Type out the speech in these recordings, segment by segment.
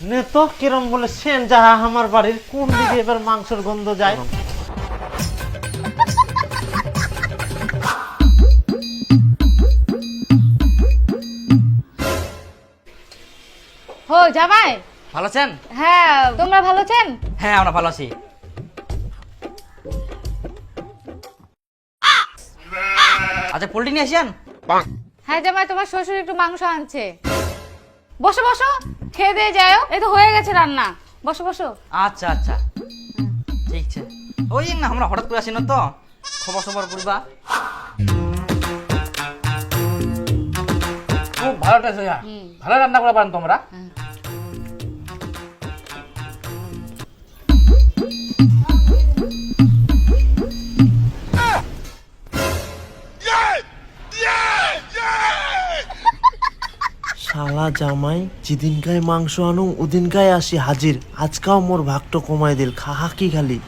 নে তো কিরম বলে সেন যাহা আমার বাড়ির কোন দিকে এবার মাংসের গন্ধ যায়? হো জামাই। ভালো আছেন? হ্যাঁ তোমরা ভালো আছেন? হ্যাঁ আমরা ভালো আছি। আচ্ছা পোল্ট্রি নিয়ে আসেন হ্যাঁ জামাই তোমার শ্বশুর একটু মাংস আনছে। বসো বসো। খেয়ে দিয়ে যাও। এই তো হয়ে গেছে রান্না। বসো বসো। আচ্ছা আচ্ছা। ঠিক আছে। ওই না আমরা হঠাৎ করে আসি না তো? খবর সবর করবা। খুব ভালো টেস্ট ভালো রান্না করে পারেন তোমরা? শালা জামাই যেদিনকায় মাংস আনো ওদিনকায় আসি হাজির। আজকাও মোর ভাগটো কমাই দিল খাহা কি খালি?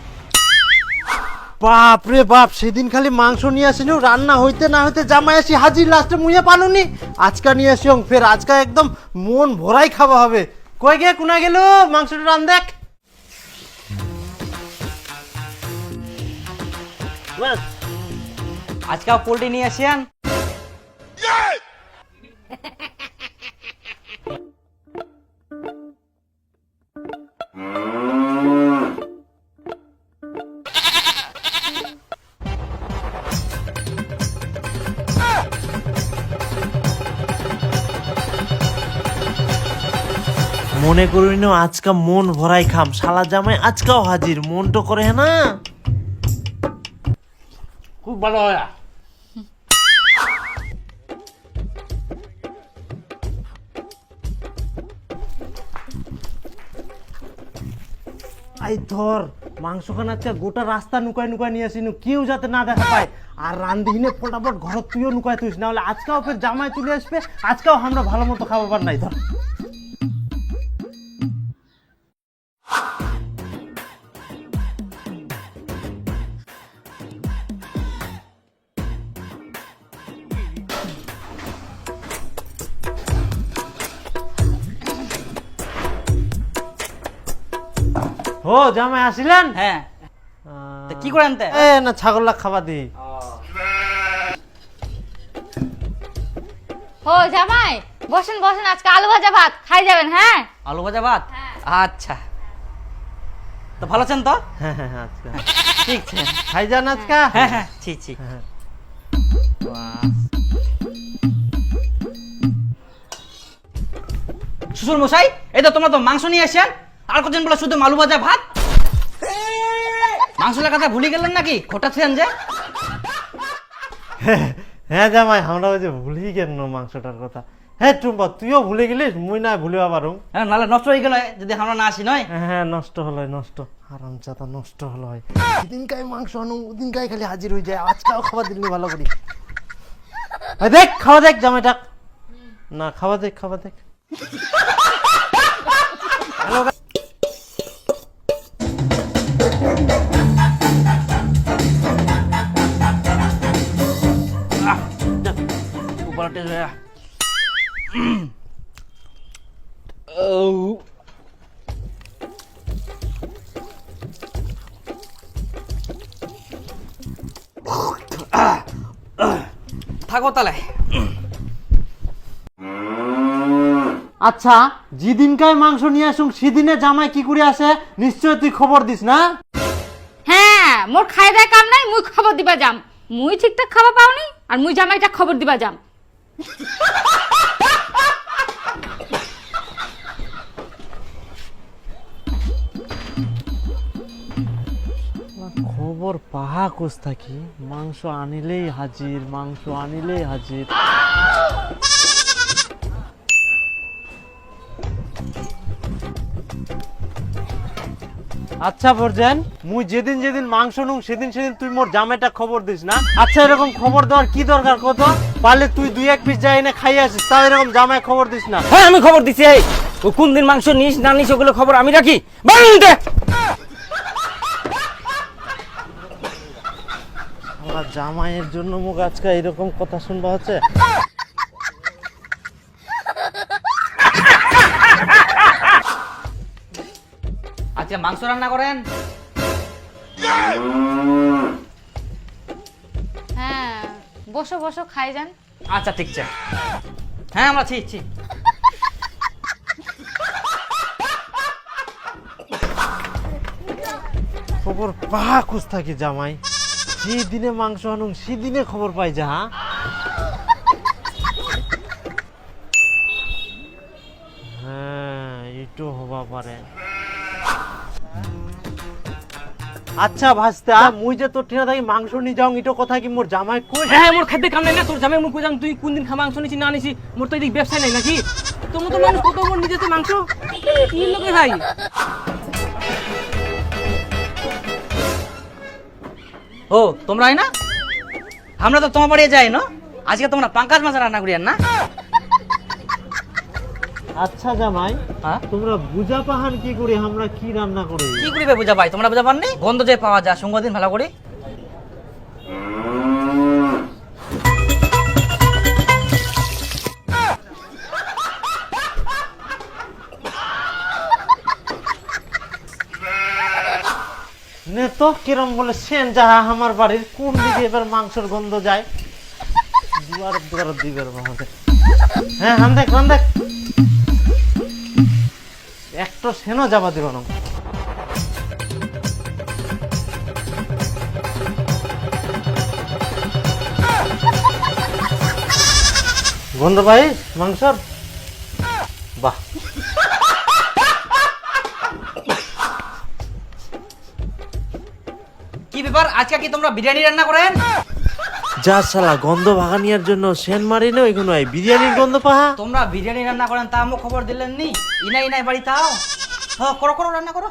বাপ রে বাপ, সেদিন খালি মাংস নিয়ে আসিনি, রান্না হইতে না হইতে জামাই আসি হাজির, লাস্টে মুইয়ে পানুনি। আজকা নিয়ে আসি ফের আজকা একদম মন ভরাই খাওয়া হবে। কই গে কোনা গেল? মাংসটা রান দেখ। আজকে পোল্ট্রি নিয়ে আসেন মনে করি না আজকা মন ভরাই খাম। শালা জামাই আজকাও হাজির মন তো করে না? খুব ভালো হইয়া আই ধর মাংস খান আজকে গোটা রাস্তা নুকায় নুকায় নিয়ে আসিনু কেউ যাতে না দেখা পায়। আর রান্ধিনে ফটাফট ঘর তুইও নুকায় তুইস না হলে আজকাও ফের জামাই তুলে আসবে আজকাও আমরা ভালো মতো খাবার নাই ধর। ও জামাই আসিলেন? হ্যাঁ। তা কি করেন তে? এ না ছাগল খাবার দি। হো জামাই বসেন বসেন আজকে আলু ভাজা ভাত। খাই যাবেন হ্যাঁ? আলু ভাজা ভাত? আচ্ছা। তো ভালো আছেন তো? হ্যাঁ হ্যাঁ হ্যাঁ, আজকা ঠিক আছে খাই যান আজকা? হ্যাঁ হ্যাঁ ছি ছি হ্যাঁ। শ্বশুর মশাই এই তো তোমরা তো মাংস নিয়ে আসেন। আর কজন বলে শুধু মালু ভাজা ভাত? মাংস কথা ভুলে গেলেন নাকি? খোটা ছিলেন যে? হ্যাঁ জামাই আমরা ওই যে ভুলি কেন মাংসটার কথা। হ্যাঁ টুম্পা তুইও ভুলে গেলিস মুই না ভুলিবা পারুম হ্যাঁ নাহলে নষ্ট হয়ে গেল যদি আমরা না আসি নয়? হ্যাঁ, হ্যাঁ নষ্ট হলো নষ্ট। আরাম চাতা নষ্ট হলো হয়। দিনকাই মাংস আনো দিনকাই খালি হাজির হয়ে যায় আজকাও খাবার দিলি ভালো করি। দেখ খাওয়া দেখ জামাইটা না খাওয়া দেখ খাওয়া দেখ। থাকো আচ্ছা যেদিনকাই মাংস নিয়ে আসুন, সেদিনে জামাই কি করে আসে? নিশ্চয় তুই খবর দিস, না? মোর খাই দেয় কাম নাই, মুই খবর দিবা যাম। মুই ঠিকঠাক খাবার পাওনি আর মুই জামাইটা খবর দিবা যাম। খবর পাহা কোস থাকি মাংস আনিলেই হাজির, মাংস আনিলেই হাজির। আচ্ছা বরজেন। মুই যেদিন যেদিন মাংস নুং সেদিন সেদিন তুই মোর জামাইটা খবর দিস না? আচ্ছা এরকম খবর দেওয়ার কি দরকার কত? পারলে তুই দুই এক পিস যাই না খাই আসিস তাও এরকম জামাই খবর দিস না। হ্যাঁ আমি খবর দিছি এই। ও কোন দিন মাংস নিস না নিস ওগুলো খবর আমি রাখি। আমার জামাইয়ের জন্য মুখ আজকে এরকম কথা শুনবা হচ্ছে? আজকে মাংস রান্না করেন? হ্যাঁ বসো বসো খাই যান। আচ্ছা ঠিক আছে। হ্যাঁ আমরা ছি ছি। খবর পা খুঁজ থাকি জামাই? যেদিনে মাংস আনুন সেদিনে খবর পাই যা হ্যাঁ? হ্যাঁ এটো হবা পারে। আচ্ছা ভাস্তা মুই যে তোর ঠিনা থাকি মাংস নিয়ে যাও ইটো কথা কি মোর জামাই কই? হ্যাঁ মোর খাদ্যে কাম নাই না তোর জামাই মুখ কইতাম তুই কোন দিন খা মাংস নিছি না নিছি মোর তো এদিক ব্যবসা নাই নাকি? তোমার তো মানুষ কত মোর নিজে তো মাংস? কি লোকে ভাই? ও তোমরাই না? আমরা তো তোমার বাড়ি যাই না? আজকে তোমরা পাঙ্কাজ মাছ রান্না করিয়ান না? আচ্ছা জামাই হ্যাঁ? তোমরা বুঝা পাহান কি করি আমরা কি রান্না করি? কি করিবে বুঝা পাই? তোমরা বুঝা পাননি? গন্ধ যে পাওয়া যায় সঙ্গ দিন ভালো করে। নে তো কিরম বলে সেন যাহা আমার বাড়ির কোন দিকে এবার মাংসের গন্ধ যায়? দুয়ার দুয়ার দিবের হ্যাঁ হান দেখ হান দেখ। একটা সেনও যাবা দিল না। গন্ধ পাই মাংসর? বাহ। কি ব্যাপার? আজকে কি তোমরা বিরিয়ানি রান্না করেন? যা শালা গন্ধ ভাগানিয়ার জন্য সেন মারি না ওইগুলো বিরিয়ানির গন্ধ পাহা। তোমরা বিরিয়ানি রান্না করেন তা খবর দিলেন নি ইনাই ইনাই বাড়ি তাও? হ্যাঁ করো করো, রান্না করো।